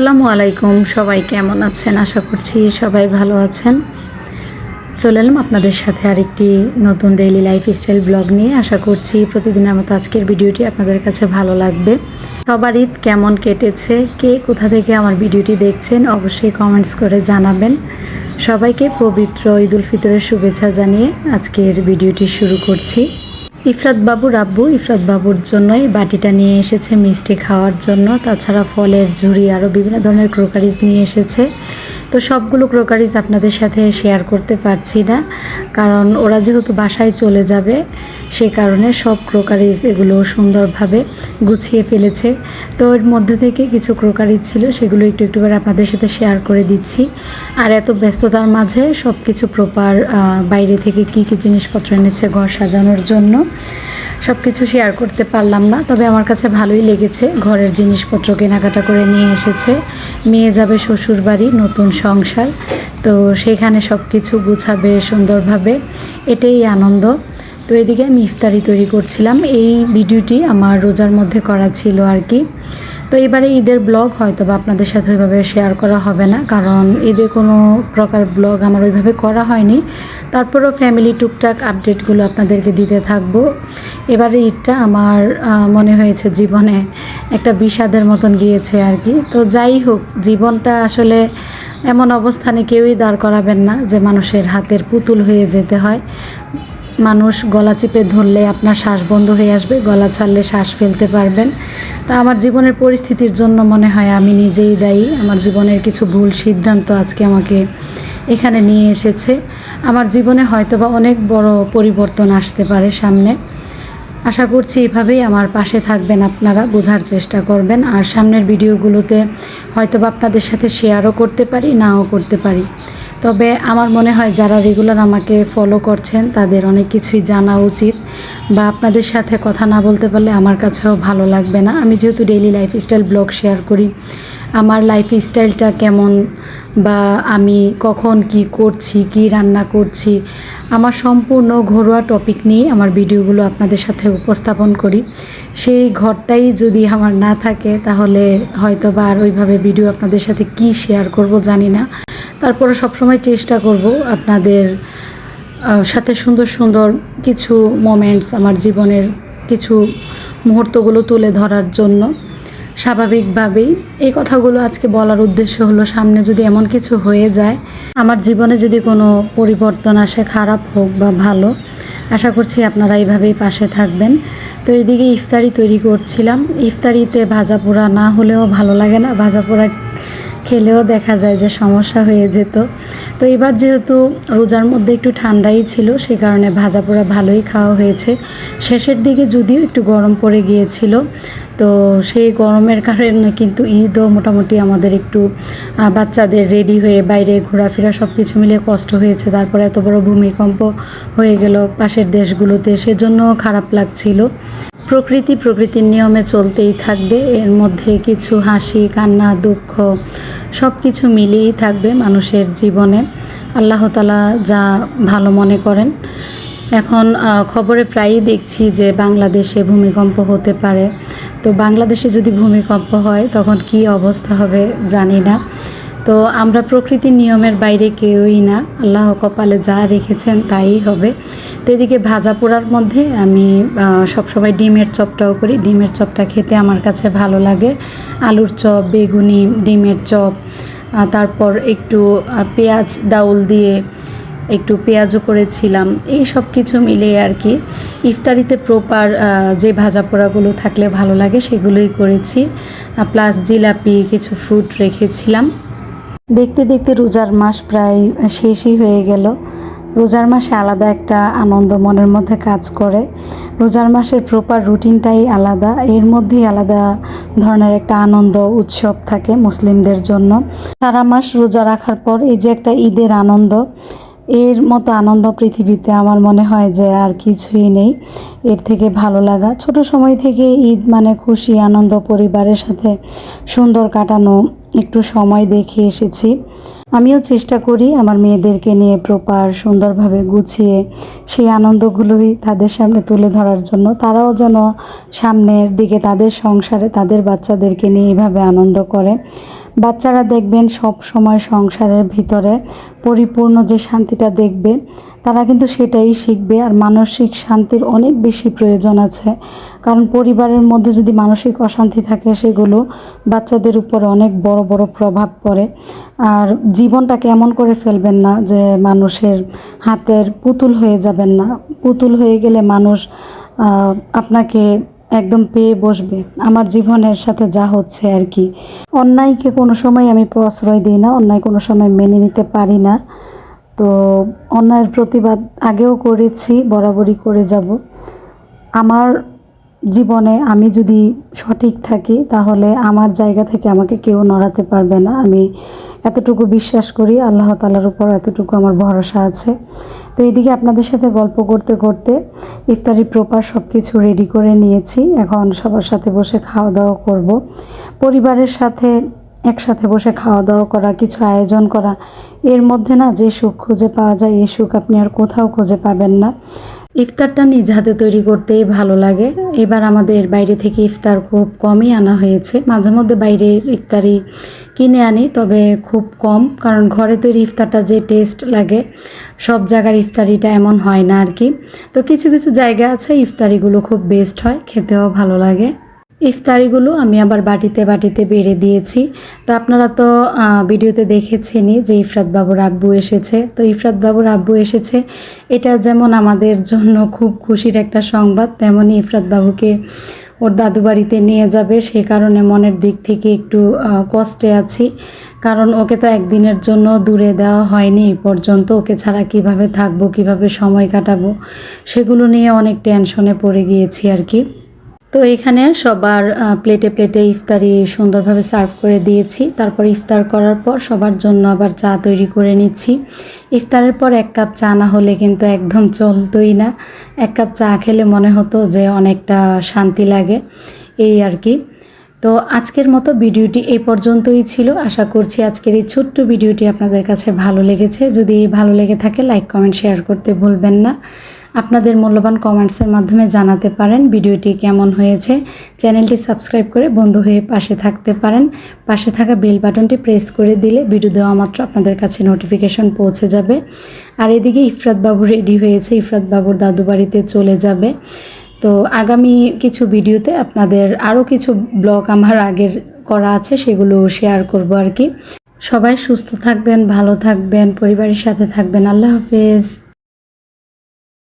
আসসালামু আলাইকুম, সবাই কেমন আছেন? আশা করছি সবাই ভালো আছেন। চলে এলাম আপনাদের সাথে আরেকটি নতুন ডেইলি লাইফ স্টাইল ব্লগ নিয়ে। আশা করছি প্রতিদিনের মতো আজকের ভিডিওটি আপনাদের কাছে ভালো লাগবে। সবার ঈদ কেমন কেটেছে? কে কোথা থেকে আমার ভিডিওটি দেখছেন? অবশ্যই কমেন্টস করে জানাবেন। সবাইকে পবিত্র ঈদ উল ফিতরের শুভেচ্ছা জানিয়ে আজকের ভিডিওটি শুরু করছি। ইফরাত বাবু রাব্বু, ইফরাত বাবুর জন্যই বাটিটা নিয়ে এসেছে মিষ্টি খাওয়ার জন্য। তাছাড়া ফলের ঝুড়ি আরও বিভিন্ন ধরনের ক্রোকারিজ নিয়ে এসেছে। তো সবগুলো ক্রোকারিজ আপনাদের সাথে শেয়ার করতে পারছি না, কারণ ওরা যেহেতু বাসায় চলে যাবে, সে কারণে সব ক্রোকারিজ এগুলো সুন্দরভাবে গুছিয়ে ফেলেছে। তো এর মধ্যে থেকে কিছু ক্রোকারিজ ছিল, সেগুলো একটু একটু করে আপনাদের সাথে শেয়ার করে দিচ্ছি। আর এত ব্যস্ততার মাঝে সব কিছু প্রপার বাইরে থেকে কি কি জিনিসপত্র এনেছে ঘর সাজানোর জন্য। সব কিছু শেয়ার করতে পারলাম না, তবে আমার কাছে ভালোই লেগেছে। ঘরের জিনিসপত্র কেনাকাটা করে নিয়ে এসেছে। মেয়ে যাবে শ্বশুর বাড়ি নতুন সংসার। তো সেখানে সব কিছু গুছাবে সুন্দরভাবে। এটাই আনন্দ। তো এদিকে আমি ইফতারি তৈরি করছিলাম। এই ভিডিওটি আমার রোজার মধ্যে করা ছিল আর কি। তো এবারে ঈদের ব্লগ হয়তো বা আপনাদের সাথে ওইভাবে শেয়ার করা হবে না, কারণ ঈদে কোনো প্রকার ব্লগ আমার ওইভাবে করা হয়নি। তারপরও ফ্যামিলি টুকটাক আপডেটগুলো আপনাদেরকে দিতে থাকব। এবারে ঈদটা আমার মনে হয়েছে জীবনে একটা বিষাদের মতন গিয়েছে আর কি। তো যাই হোক, জীবনটা আসলে এমন অবস্থানে কেউই দাঁড় করাবেন না যে মানুষের হাতের পুতুল হয়ে যেতে হয়। মানুষ গলা চিপে ধরলে আপনার শ্বাস বন্ধ হয়ে আসবে, গলা ছাড়লে শ্বাস ফেলতে পারবেন। তা আমার জীবনের পরিস্থিতির জন্য মনে হয় আমি নিজেই দায়ী। আমার জীবনের কিছু ভুল সিদ্ধান্ত আজকে আমাকে এখানে নিয়ে এসেছে। আমার জীবনে হয়তোবা অনেক বড় পরিবর্তন আসতে পারে সামনে। আশা করছি এভাবেই আমার পাশে থাকবেন আপনারা, বোঝার চেষ্টা করবেন। আর সামনের ভিডিওগুলোতে হয়তোবা আপনাদের সাথে শেয়ারও করতে পারি, নাও করতে পারি। তবে আমার মনে হয় যারা রেগুলার আমাকে ফলো করছেন, তাদের অনেক কিছুই জানা উচিত বা আপনাদের সাথে কথা না বলতে পারলে আমার কাছেও ভালো লাগবে না। আমি যেহেতু ডেইলি লাইফস্টাইল ব্লগ শেয়ার করি আমার লাইফ স্টাইলটা কেমন বা আমি কখন কি করছি, কি রান্না করছি, আমার সম্পূর্ণ ঘরোয়া টপিক নিয়ে আমার ভিডিওগুলো আপনাদের সাথে উপস্থাপন করি। সেই ঘরটাই যদি আমার না থাকে, তাহলে হয়তো বা আর ওইভাবে ভিডিও আপনাদের সাথে কি শেয়ার করব জানি না। তারপরে সবসময় চেষ্টা করব আপনাদের সাথে সুন্দর সুন্দর কিছু মোমেন্টস আমার জীবনের কিছু মুহূর্তগুলো তুলে ধরার জন্য। স্বাভাবিকভাবেই এই কথাগুলো আজকে বলার উদ্দেশ্য হলো, সামনে যদি এমন কিছু হয়ে যায়, আমার জীবনে যদি কোনো পরিবর্তন আসে, খারাপ হোক বা ভালো, আশা করছি আপনারা এইভাবেই পাশে থাকবেন। তো এদিকে ইফতারি তৈরি করছিলাম। ইফতারিতে ভাজা পোড়া না হলেও ভালো লাগে না। ভাজা পোড়া খেলেও দেখা যায় যে সমস্যা হয়ে যেত। তো এবার যেহেতু রোজার মধ্যে একটু ঠান্ডাই ছিল সেই কারণে ভাজা পোড়া ভালোই খাওয়া হয়েছে। শেষের দিকে যদিও একটু গরম পড়ে গিয়েছিল, তো সেই গরমের কারণে কিন্তু ঈদও মোটামুটি আমাদের একটু বাচ্চাদের রেডি হয়ে বাইরে ঘোরাফেরা সব কিছু মিলিয়ে কষ্ট হয়েছে। তারপরে এত বড় ভূমিকম্প হয়ে গেল পাশের দেশগুলোতে সেজন্য খারাপ লাগছিল। প্রকৃতি, প্রকৃতির নিয়মে চলতেই থাকবে। এর মধ্যে কিছু হাসি, কান্না, দুঃখ সব কিছু মিলিয়েই থাকবে মানুষের জীবনে। আল্লাহ তালা যা ভালো মনে করেন। এখন খবরে প্রায়ই দেখছি যে বাংলাদেশে ভূমিকম্প হতে পারে। তো বাংলাদেশে যদি ভূমিকম্প হয় তখন কি অবস্থা হবে জানি না। তো আমরা প্রকৃতির নিয়মের বাইরে কেউই না। আল্লাহ কপালে যা রেখেছেন তাই হবে। তো এদিকে ভাজা পোড়ার মধ্যে আমি সবসময় ডিমের চপটাও করি। ডিমের চপটা খেতে আমার কাছে ভালো লাগে। আলুর চপ, বেগুনি, ডিমের চপ তারপর একটু পেঁয়াজ ডাউল দিয়ে একটু পেঁয়াজও করেছিলাম। এই সব কিছু মিলিয়ে আর কি ইফতারিতে প্রপার যে ভাজা পোড়াগুলো থাকলে ভালো লাগে সেগুলোই করেছি। প্লাস জিলাপি, কিছু ফ্রুট রেখেছিলাম। দেখতে দেখতে রোজার মাস প্রায় শেষই হয়ে গেল। রোজার মাসে আলাদা একটা আনন্দ মনের মধ্যে কাজ করে। রোজার মাসের প্রপার রুটিনটাই আলাদা। এর মধ্যেই আলাদা ধরনের একটা আনন্দ, উৎসব থাকে মুসলিমদের জন্য। সারা মাস রোজা রাখার পর এই যে একটা ঈদের আনন্দ, এর মতো আনন্দ পৃথিবীতে আমার মনে হয় যে আর কিছুই নেই। এর থেকে ভালো লাগা। ছোট সময় থেকে ঈদ মানে খুশি, আনন্দ, পরিবারের সাথে সুন্দর কাটানো একটু সময় দেখে এসেছি। আমিও চেষ্টা করি আমার মেয়েদেরকে নিয়ে প্রপার, সুন্দরভাবে গুছিয়ে সেই আনন্দগুলোই তাদের সামনে তুলে ধরার জন্য। তারাও যেন সামনের দিকে তাদের সংসারে তাদের বাচ্চাদেরকে নিয়ে এইভাবে আনন্দ করে। বাচ্চারা দেখবেন সব সময় সংসারের ভিতরে পরিপূর্ণ যে শান্তিটা দেখবে তারা কিন্তু সেটাই শিখবে আর মানসিক শান্তির অনেক বেশি প্রয়োজন আছে। কারণ পরিবারের মধ্যে যদি মানসিক অশান্তি থাকে সেগুলো বাচ্চাদের উপরে অনেক বড় বড় প্রভাব পড়ে। আর জীবনটাকে এমন করে ফেলবেন না যে মানুষের হাতের পুতুল হয়ে যাবেন না। পুতুল হয়ে গেলে মানুষ আপনাকে একদম পেয়ে বসবে। আমার জীবনের সাথে যা হচ্ছে আর কি। অন্যায়কে কোনো সময় আমি প্রশ্রয় দিই না, অন্যায় কোনো সময় মেনে নিতে পারি না। তো অন্যায়ের প্রতিবাদ আগেও করেছি, বরাবরই করে যাব। আমার জীবনে আমি যদি সঠিক থাকি, তাহলে আমার জায়গা থেকে আমাকে কেউ নড়াতে পারবে না। আমি এতটুকু বিশ্বাস করি, আল্লাহ তালার উপর এতটুকু আমার ভরসা আছে। তো এইদিকে আপনাদের সাথে গল্প করতে করতে ইফতারি প্রপার সব কিছু রেডি করে নিয়েছি। এখন সবার সাথে বসে খাওয়া দাওয়া করব। পরিবারের সাথে একসাথে বসে খাওয়া দাওয়া করা, কিছু আয়োজন করা, এর মধ্যে না যে সুখ খুঁজে পাওয়া যায়, এই সুখ আপনি আর কোথাও খুঁজে পাবেন না। ইফতারটা নিজ হাতে তৈরি করতেই ভালো লাগে। এবার আমাদের বাইরে থেকে ইফতার খুব কমই আনা হয়েছে। মাঝে মধ্যে বাইরের ইফতারি কিনে আনি, তবে খুব কম, কারণ ঘরে তৈরি ইফতারটা যে টেস্ট লাগে, সব জায়গার ইফতারিটা এমন হয় না আর কি। তো কিছু কিছু জায়গা আছে, ইফতারিগুলো খুব বেস্ট হয়, খেতেও ভালো লাগে। ইফতারিগুলো আমি আবার বাটিতে বাটিতে বেড়ে দিয়েছি। তো আপনারা তো ভিডিওতে দেখেছেনই যে ইফরাত বাবুর আব্বু এসেছে। তো ইফরাত বাবুর আব্বু এসেছে। এটা যেমন আমাদের জন্য খুব খুশির একটা সংবাদ তেমনই ইফরাত বাবুকে ওর দাদু বাড়িতে নিয়ে যাবে। সে কারণে মনের দিক থেকে একটু কষ্টে আছি। কারণ ওকে তো একদিনের জন্য দূরে দেওয়া হয়নি পর্যন্ত। ওকে ছাড়া কীভাবে থাকব, কীভাবে সময় কাটাবো, সেগুলো নিয়ে অনেক টেনশনে পড়ে গিয়েছি আর কি। তো এখানে সবার প্লেটে প্লেটে ইফতারি সুন্দরভাবে সার্ভ করে দিয়েছি। তারপর ইফতার করার পর সবার জন্য আবার চা তৈরি করে নিচ্ছি। ইফতারের পর এক কাপ চা না হলে কিন্তু একদম চলতোই না। এক কাপ চা খেলে মনে হতো যে অনেকটা শান্তি লাগে, এই আর কি। তো আজকের মতো ভিডিওটি এই পর্যন্তই ছিল। আশা করছি আজকের এই ছোট্ট ভিডিওটি আপনাদের কাছে ভালো লেগেছে। যদি ভালো লেগে থাকে লাইক কমেন্ট শেয়ার করতে ভুলবেন না। আপনাদের মূল্যবান কমেন্টসের মাধ্যমে জানাতে পারেন ভিডিওটি কেমন হয়েছে। চ্যানেলটি সাবস্ক্রাইব করে বন্ধু হয়ে পাশে থাকতে পারেন। পাশে থাকা বেল বাটনটি প্রেস করে দিলে ভিডিও দেওয়া মাত্র আপনাদের কাছে নোটিফিকেশন পৌঁছে যাবে। আর এদিকে ইফরাত বাবু রেডি হয়েছে, ইফরাত বাবুর দাদু বাড়িতে চলে যাবে। তো আগামী কিছু ভিডিওতে আপনাদের আরও কিছু ব্লগ আমার আগের করা আছে, সেগুলো শেয়ার করব আর কি। সবাই সুস্থ থাকবেন, ভালো থাকবেন, পরিবারের সাথে থাকবেন। আল্লাহ হাফেজ।